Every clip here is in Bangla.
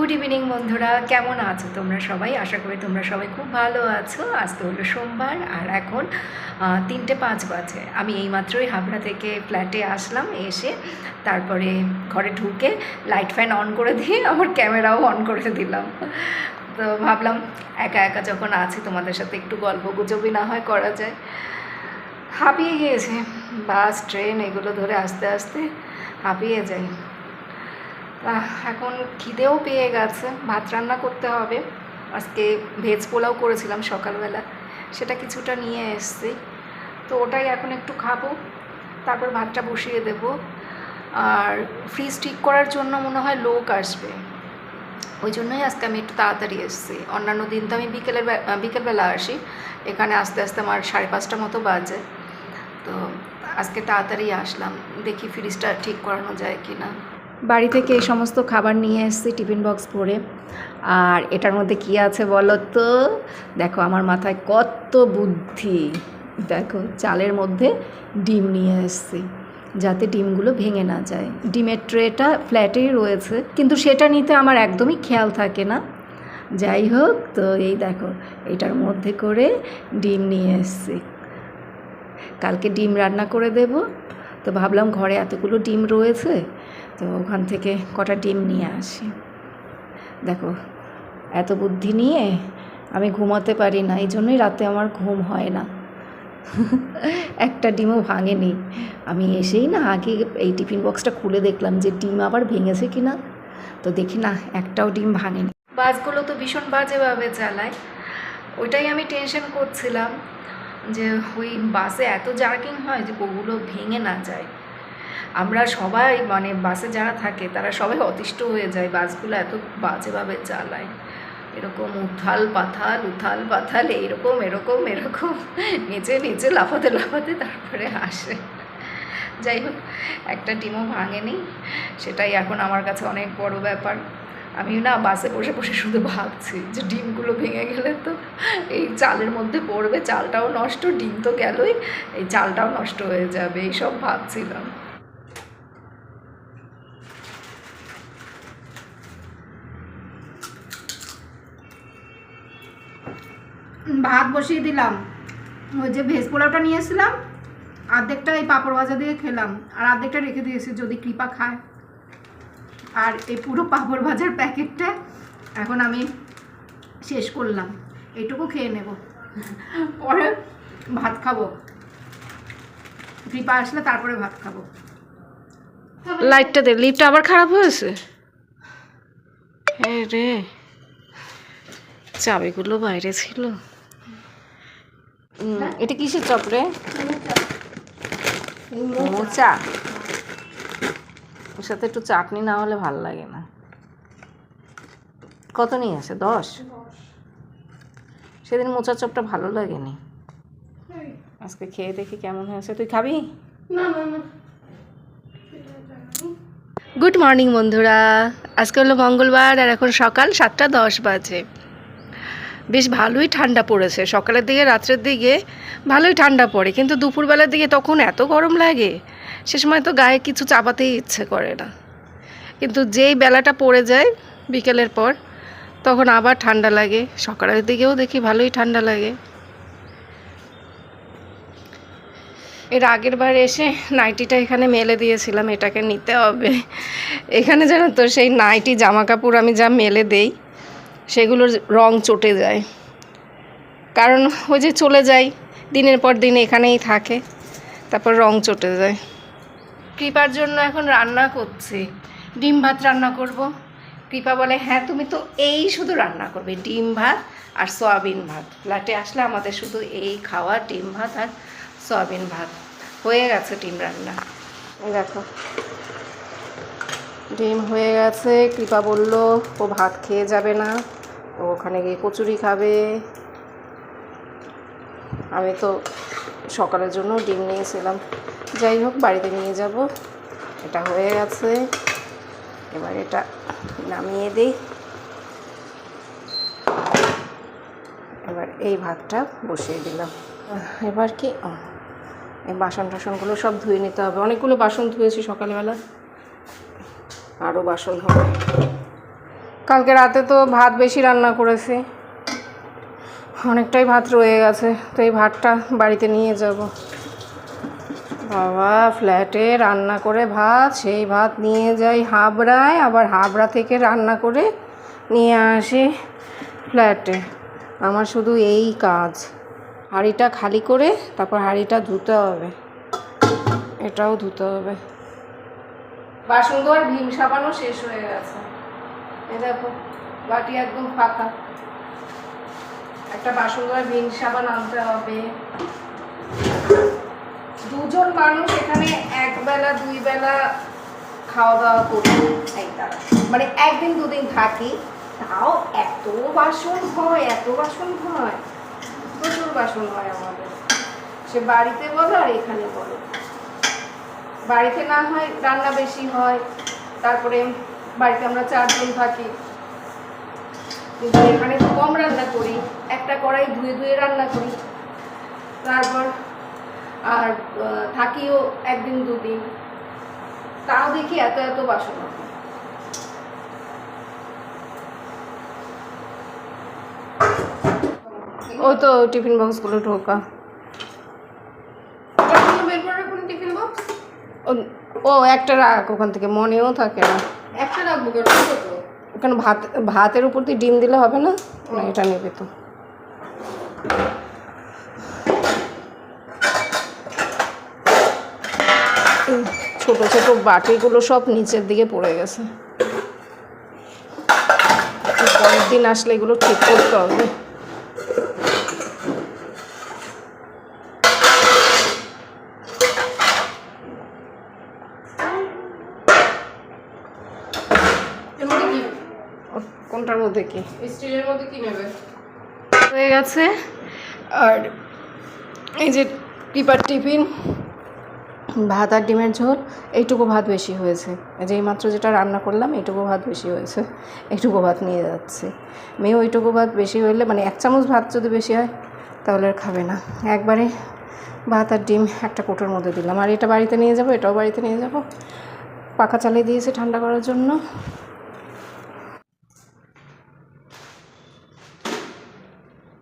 গুড ইভিনিং বন্ধুরা কেমন আছো তোমরা সবাই? আশা করি তোমরা সবাই খুব ভালো আছো। আজ তো হলো সোমবার আর এখন তিনটে পাঁচ বাজে। আমি এইমাত্রই হাবড়া থেকে ফ্ল্যাটে আসলাম এসে তারপরে ঘরে ঢুকে লাইট ফ্যান অন করে দিয়ে আমার ক্যামেরাও অন করে দিলাম। তো ভাবলাম একা একা যখন আছি তোমাদের সাথে একটু গল্প গুজবই না হয় করা যায়। হাঁপিয়ে গিয়েছে। বাস ট্রেন এগুলো ধরে আস্তে আস্তে হাঁপিয়ে আহ, এখন খিদেও পেয়ে গেছে, ভাত রান্না করতে হবে। আজকে ভেজ পোলাও করেছিলাম সকালবেলা, সেটা কিছুটা নিয়ে এসছি। তো ওটাই এখন একটু খাব, তারপর ভাতটা বসিয়ে দেব। আর ফ্রিজ ঠিক করার জন্য মনে হয় লোক আসবে। ওই জন্যই আজকে আমি একটু তাড়াতাড়ি এসেছি। অন্যান্য দিন তো আমি বিকেলের বিকেলবেলা আসি। এখানে আস্তে আস্তে আমার সাড়ে পাঁচটা মতো বাজে। তো আজকে তাড়াতাড়ি আসলাম, দেখি ফ্রিজটা ঠিক করানো যায় কি না বাড়ি থেকে এই সমস্ত খাবার নিয়ে এসেছি টিফিন বক্স ভরে। আর এটার মধ্যে কি আছে বলো তো? দেখো, আমার মাথায় কত বুদ্ধি। দেখো, চালের মধ্যে ডিম নিয়ে এসেছি, যাতে ডিমগুলো ভেঙে না যায়। ডিমের ট্রেটা ফ্ল্যাটেই রয়েছে, কিন্তু সেটা নিতে আমার একদমই খেয়াল থাকে না। যাই হোক, তো এই দেখো, এটার মধ্যে করে ডিম নিয়ে এসেছি। কালকে ডিম রান্না করে দেব। তো ভাবলাম ঘরে এতগুলো ডিম রয়েছে তো ওখান থেকে কটা ডিম নিয়ে আসি। দেখো, এত বুদ্ধি নিয়ে আমি ঘুমাতে পারি না, এই জন্যই রাতে আমার ঘুম হয় না। একটা ডিমও ভাঙেনি। আমি এসেই না আগে এই টিফিন বক্সটা খুলে দেখলাম যে ডিম আবার ভেঙেছে কি না তো দেখি না, একটাও ডিম ভাঙেনি। বাসগুলো তো ভীষণ বাজেভাবে চালায়। ওইটাই আমি টেনশন করছিলাম যে ওই বাসে এত জার্কিং হয় যে ওগুলো ভেঙে না যায়। আমরা সবাই মানে বাসে যারা থাকে, তারা সবাই অতিষ্ঠ হয়ে যায়। বাসগুলো এত বাজেভাবে চালায়। এরকম উথাল পাথাল উথাল পাথাল, এরকম এরকম এরকম। নিচে নিচে লাফাতে লাফাতে তারপরে আসে। যাই হোক, একটা ডিমও ভাঙেনি। সেটাই এখন আমার কাছে অনেক বড় ব্যাপার। আমি না বাসে বসে বসে শুধু ভাবছি যে ডিমগুলো ভেঙে গেলে তো এই চালের মধ্যে পড়বে, চালটাও নষ্ট, ডিম তো গেলই, এই চালটাও নষ্ট হয়ে যাবে, এইসব ভাবছিলাম। ভাত বসিয়ে দিলাম। ওই যে ভেজ পোলাওটা নিয়ে এসেছিলাম অর্ধেকটা এই পাঁপড় ভাজা দিয়ে খেলাম, আর অর্ধেকটা রেখে দিয়েছি যদি কৃপা খায়। আর এই পুরো পাঁপড় ভাজার প্যাকেটটা এখন আমি শেষ করলাম। এইটুকু খেয়ে নেব। পরে ভাত খাব। কৃপা আসলে তারপরে ভাত খাব। লাইটটা দে লিফটটা আবার খারাপ হয়েছে? হ্যাঁ রে, চাবিগুলো বাইরে ছিল। এটা কিসের চপ রে? মোচা। ওর সাথে একটু চাটনি না হলে ভালো লাগে না। কত নিয়ে আছে দশ? সেদিন মোচার চপটা ভালো লাগেনি। আজকে খেয়ে দেখি কেমন হয়েছে। তুই খাবি? গুড মর্নিং বন্ধুরা। আজকে হলো মঙ্গলবার আর এখন সকাল সাতটা দশ বাজে। বেশ ভালোই ঠান্ডা পড়েছে। সকালের দিকে, রাত্রের দিকে ভালোই ঠান্ডা পড়ে, কিন্তু দুপুরবেলার দিকে তখন এত গরম লাগে, সে সময় তো গায়ে কিছু চাপাতেই ইচ্ছে করে না। কিন্তু যেই বেলাটা পড়ে যায় বিকেলের পর, তখন আবার ঠান্ডা লাগে। সকালের দিকেও দেখি ভালোই ঠান্ডা লাগে। এর আগের বার এসে নাইটিটা এখানে মেলে দিয়েছিলাম, এটাকে নিতে হবে। এখানে যেন তো সেই নাইটি জামা কাপড় আমি যা মেলে দেই সেগুলোর রং চটে যায়। কারণ ওই যে চলে যায়, দিনের পর দিন এখানেই থাকে, তারপর রং চটে যায়। কৃপার জন্য এখন রান্না করছি। ডিম ভাত রান্না করব। কৃপা বলে হ্যাঁ তুমি তো এই শুধু রান্না করবে, ডিম ভাত আর সয়াবিন ভাত। ফ্ল্যাটে আসলে আমাদের শুধু এই খাওয়া, ডিম ভাত আর সয়াবিন ভাত। হয়ে গেছে ডিম রান্না। দেখো, ডিম হয়ে গেছে। কৃপা বলল, ও ভাত খেয়ে যাবে না। ওখানে গিয়ে কচুরি খাবে। আমি তো সকালের জন্য ডিম নিয়েছিলাম যাই হোক, বাড়িতে নিয়ে যাব। এটা হয়ে গেছে। এবার এটা নামিয়ে দিই। এবার এই ভাতটা বসিয়ে দিলাম। এবার কি? এই বাসন টাসনগুলো সব ধুয়ে নিতে হবে। অনেকগুলো বাসন ধুয়েছি সকালবেলা। আরও বাসন হবে। কালকে রাতে তো ভাত বেশি রান্না করেছি। অনেকটাই ভাত রয়ে গেছে, তো এই ভাতটা বাড়িতে নিয়ে যাব। বাবা, ফ্ল্যাটে রান্না করে ভাত, সেই ভাত নিয়ে যাই হাবড়ায়, আবার হাবড়া থেকে রান্না করে নিয়ে আসি ফ্ল্যাটে। আমার শুধু এই কাজ। হাঁড়িটা খালি করে তারপর হাঁড়িটা ধুতে হবে। এটাও ধুতে হবে। বাসন ধোয়ার ভীম সাবানও শেষ হয়ে গেছে। দেখো, বাটি একদম ফাঁকা। একটা বাসন ধোয়ার ভীম সাবান আনতে হবে। দুজন মানুষ এখানে এক বেলা, দুই বেলা খাওয়া দাওয়া করি মানে একদিন দুদিন থাকি, তাও এত বাসন হয়, এত বাসন হয়। প্রচুর বাসন হয় আমাদের। সে বাড়িতে বলো আর এখানে বলো। বাড়িতে না হয় রান্না বেশি হয়, তারপরে বাড়িতে আমরা চারজন থাকি। কিন্তু এখানে তো কম রান্না করি। একটা কড়াই ধুয়ে ধুয়ে রান্না করি। তারপর আর থাকিও একদিন দুদিন। তাও দেখি এত এত বাসন। ওই তো টিফিন বক্সগুলো ঢোকা। বের টিফিন বক্স? ও- ও একটা রাখ ওখান থেকে মনেও থাকে না। একটা রাখব কেন? ওখানে ভাত ভাতের উপর দিয়ে ডিম দিলে হবে না? না এটা নেবে তো। ছোট ছোট বাটিগুলো সব নিচের দিকে পড়ে গেছে। পরের দিন আসলে এগুলো ঠিক করতে হবে এর মধ্যে কি ও- কোনটার মধ্যে কি? স্টিলের মধ্যে কি নেবে? হয়ে গেছে। আর এই যে টিপার টিফিন ভাত আর ডিমের ঝোল এইটুকু ভাত বেশি হয়েছে। যে এইমাত্র যেটা রান্না করলাম এইটুকু ভাত বেশি হয়েছে। এইটুকু ভাত নিয়ে যাচ্ছে। মেয়ে ওইটুকু ভাত বেশি হলে মানে এক চামচ ভাত যদি বেশি হয় তাহলে আর খাবে না। একবারে ভাত আর ডিম একটা কোটোর মধ্যে দিলাম। আর এটা বাড়িতে নিয়ে যাব এটাও বাড়িতে নিয়ে যাব। পাখা চালিয়ে দিয়েছে ঠান্ডা করার জন্য।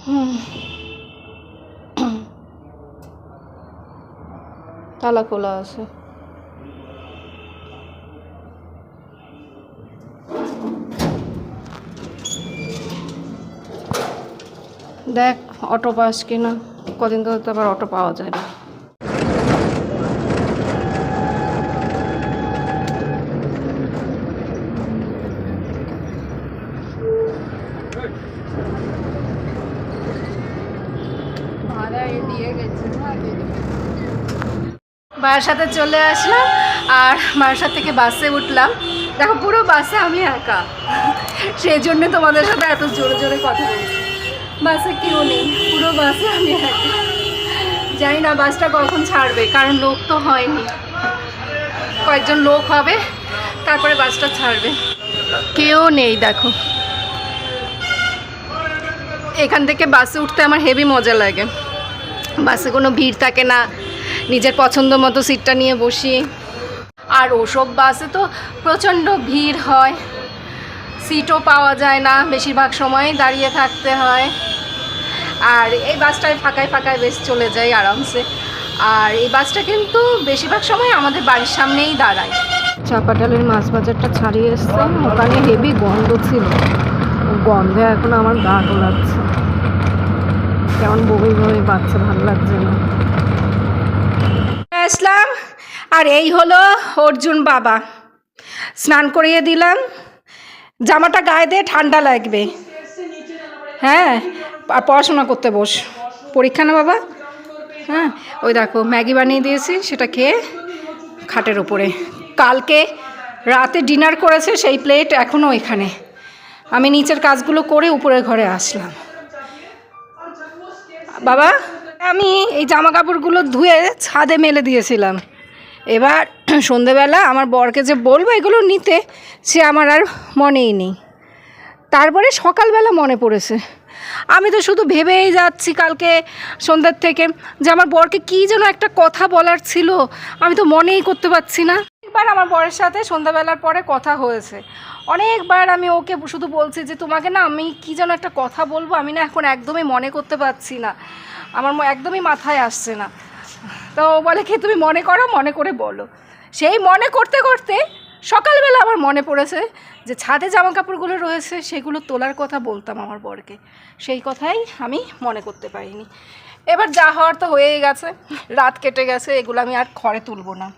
তালা খোলা আছে। দেখ, অটো পাস কিনা। কদিন ধরে তো আবার অটো পাওয়া যায় না। মায়ের সাথে চলে আসলাম আর মায়ের সাথে থেকে বাসে উঠলাম। দেখো, পুরো বাসে আমি একা। সেই জন্য তোমাদের সাথে এত জোরে জোরে কথা বলছি। বাসে কেউ নেই, পুরো বাসে আমি একা। জানি না বাসটা কখন ছাড়বে, কারণ লোক তো হয়নি। কয়েকজন লোক হবে, তারপরে বাসটা ছাড়বে। কেউ নেই, দেখো। এখান থেকে বাসে উঠতে আমার হেভি মজা লাগে। বাসে কোনো ভিড় থাকে না নিজের পছন্দ মতো সিটটা নিয়ে বসি। আর ওসব বাসে তো প্রচণ্ড ভিড় হয়। সিটও পাওয়া যায় না, বেশিরভাগ সময় দাঁড়িয়ে থাকতে হয়। আর এই বাসটায় ফাঁকায় ফাঁকায় বেশ চলে যায় আরামসে। আর এই বাসটা কিন্তু বেশিরভাগ সময় আমাদের বাড়ির সামনেই দাঁড়ায়। চাপাটালের মাছ বাজারটা ছাড়িয়ে এসছে, ওখানে হেভি গন্ধ ছিল। গন্ধে এখন আমার গা গোলাচ্ছে কেমন বমি বমি পাচ্ছে, ভালো লাগছে না। আসলাম, আর এই হলো অর্জুন বাবা। স্নান করিয়ে দিলাম। জামাটা গায়ে দিয়ে ঠান্ডা লাগবে। হ্যাঁ আর পড়াশোনা করতে বস। পরীক্ষা না বাবা? হ্যাঁ ওই দেখো, ম্যাগি বানিয়ে দিয়েছি, সেটা খেয়ে খাটের ওপরে কালকে রাতে ডিনার করেছে সেই প্লেট এখনও এখানে। আমি নিচের কাজগুলো করে উপরের ঘরে আসলাম। বাবা? আমি এই জামা কাপড়গুলো ধুয়ে ছাদে মেলে দিয়েছিলাম। এবার সন্ধেবেলা আমার বরকে যে বলব এগুলো নিতে, সে আমার আর মনেই নেই। তারপরে সকালবেলা মনে পড়েছে। আমি তো শুধু ভেবেই যাচ্ছি কালকে সন্ধ্যার থেকে যে আমার বরকে কী যেন একটা কথা বলার ছিল, আমি তো মনেই করতে পারছি না। একবার আমার বরের সাথে সন্ধ্যাবেলার পরে কথা হয়েছে। অনেকবার আমি ওকে শুধু বলছি যে, তোমাকে না আমি কী যেন একটা কথা বলব, আমি না এখন একদমই মনে করতে পারছি না। আমার ম- একদমই মাথায় আসছে না। তো বলে কি, তুমি মনে করো, মনে করে বলো। সেই মনে করতে করতে সকালবেলা আমার মনে পড়েছে যে ছাদে জামা কাপড়গুলো রয়েছে, সেগুলো তোলার কথা বলতাম আমার বরকে। সেই কথাই আমি মনে করতে পারিনি। এবার যা হওয়ার তো হয়েই গেছে, রাত কেটে গেছে, এগুলো আমি আর ঘরে তুলবো না।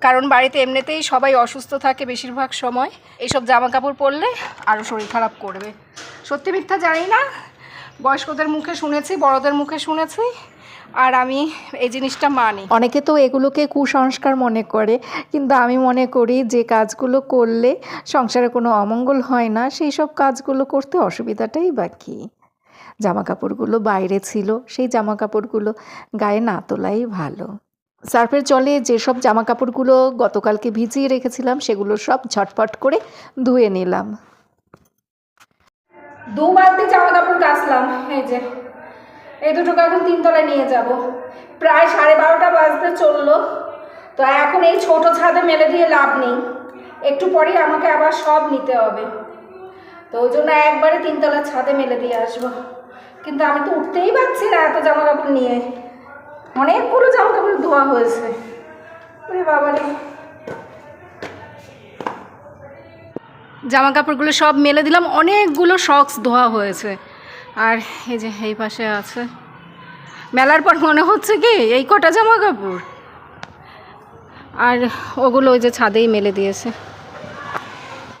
কারণ বাড়িতে এমনিতেই সবাই অসুস্থ থাকে বেশিরভাগ সময়। এইসব জামা কাপড় পরলে আরও শরীর খারাপ করবে। সত্যি মিথ্যা জানি না বয়স্কদের মুখে শুনেছি, বড়দের মুখে শুনেছি, আর আমি এই জিনিসটা মানি। অনেকে তো এগুলোকে কুসংস্কার মনে করে, কিন্তু আমি মনে করি যে কাজগুলো করলে সংসারে কোনো অমঙ্গল হয় না, সেই সব কাজগুলো করতে অসুবিধাটাই বাকি। জামা কাপড়গুলো বাইরে ছিল, সেই জামা কাপড়গুলো গায়ে না তোলাই ভালো। সার্ফের জলে যেসব জামা কাপড়গুলো গতকালকে ভিজিয়ে রেখেছিলাম, সেগুলো সব ঝটপট করে ধুয়ে নিলাম। দু বালতি জামা কাপড় কাচলাম এই যে। এই দুটোকে এখন তিনতলায় নিয়ে যাব। প্রায় সাড়ে বারোটা বাজতে চলল। তো এখন এই ছোট ছাদে মেলে দিয়ে লাভ নেই। একটু পরেই আমাকে আবার সব নিতে হবে। তো ওই জন্য একবারে তিনতলার ছাদে মেলে দিয়ে আসব। কিন্তু আমি তো উঠতেই পারছি না এত জামা কাপড় নিয়ে। অনেকগুলো জামা কাপড় ধোয়া হয়েছে। বাবা রে জামা কাপড়গুলো সব মেলে দিলাম। অনেকগুলো শক্স ধোয়া হয়েছে। আর এই যে এই পাশে আছে। মেলার পর মনে হচ্ছে কি, এই কটা জামা কাপড় আর ওগুলো ওই যে ছাদেই মেলে দিয়েছে।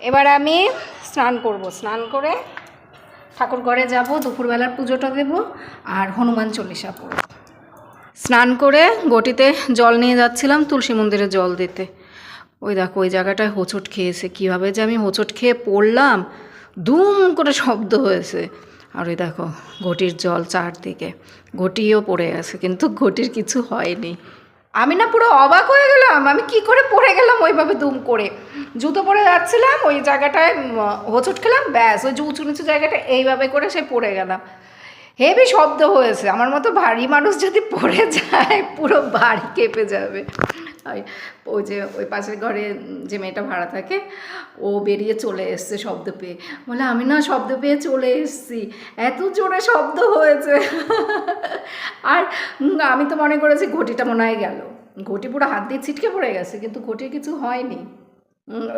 এবার আমি স্নান করব। স্নান করে ঠাকুর ঘরে যাব, দুপুরবেলার পুজোটা দেব, আর হনুমান চল্লিশা পড়ব। স্নান করে গটিতে জল নিয়ে যাচ্ছিলাম, তুলসী মন্দিরে জল দিতে। ওই দেখো, ওই জায়গাটায় হোঁচট খেয়েছে। কীভাবে যে আমি হোঁচট খেয়ে পড়লাম, দুম করে শব্দ হয়েছে। আর ওই দেখো, ঘটির জল চারদিকে। ঘটিও পড়ে গেছে কিন্তু ঘটির কিছু হয়নি। আমি না পুরো অবাক হয়ে গেলাম, আমি কি করে পড়ে গেলাম ওইভাবে দুম করে? জুতো পরে যাচ্ছিলাম, ওই জায়গাটায় হোঁচট খেলাম, ব্যাস, ওই যে উঁচু নিচু জায়গাটা এইভাবে করে সে পড়ে গেলাম। হেভি শব্দ হয়েছে। আমার মতো ভারী মানুষ যদি পড়ে যায়, পুরো বাড়ি কেঁপে যাবে। আর ওই যে ওই পাশের ঘরে যে মেয়েটা ভাড়া থাকে, ও বেরিয়ে চলে এসছে শব্দ পেয়ে। বলে, আমি না শব্দ পেয়ে চলে এসছি। এত জোরে শব্দ হয়েছে। আর আমি তো মনে করেছি ঘটিটা মনে হয় গেল। ঘটি পুরো হাত দিয়ে ছিটকে পড়ে গেছে, কিন্তু ঘটির কিছু হয়নি।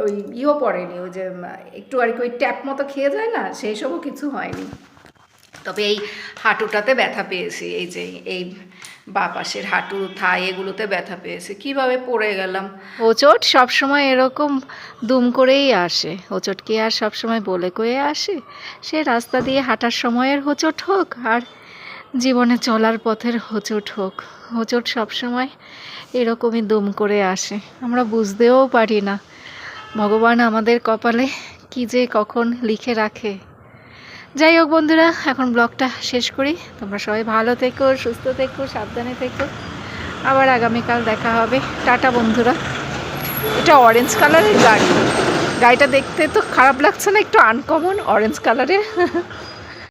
ওই ইয়েও পড়েনি, ওই যে একটু আর কি ওই ট্যাপ মতো খেয়ে যায় না, সেই সবও কিছু হয়নি। তবে এই হাঁটুটাতে ব্যথা পেয়েছি, এই যে এই বা পাশের হাঁটু, থাই এগুলোতে ব্যথা পেয়েছি। কীভাবে পড়ে গেলাম? হোঁচট সবসময় এরকম দুম করেই আসে। হোঁচট আর সবসময় বলে কয়ে আসে? সে রাস্তা দিয়ে হাঁটার সময়ের হোঁচট হোক আর জীবনে চলার পথের হোঁচট হোক, হোঁচট সবসময় এরকমই দুম করে আসে। আমরা বুঝতেও পারি না। ভগবান আমাদের কপালে কি যে কখন লিখে রাখে। যাই হোক বন্ধুরা, এখন ব্লগটা শেষ করি। তোমরা সবাই ভালো থেকো, সুস্থ থেকো, সাবধানে থেকো। আবার আগামীকাল দেখা হবে। টাটা বন্ধুরা। এটা অরেঞ্জ কালারের গাড়ি। গাড়িটা দেখতে তো খারাপ লাগছে না, একটু আনকমন অরেঞ্জ কালারের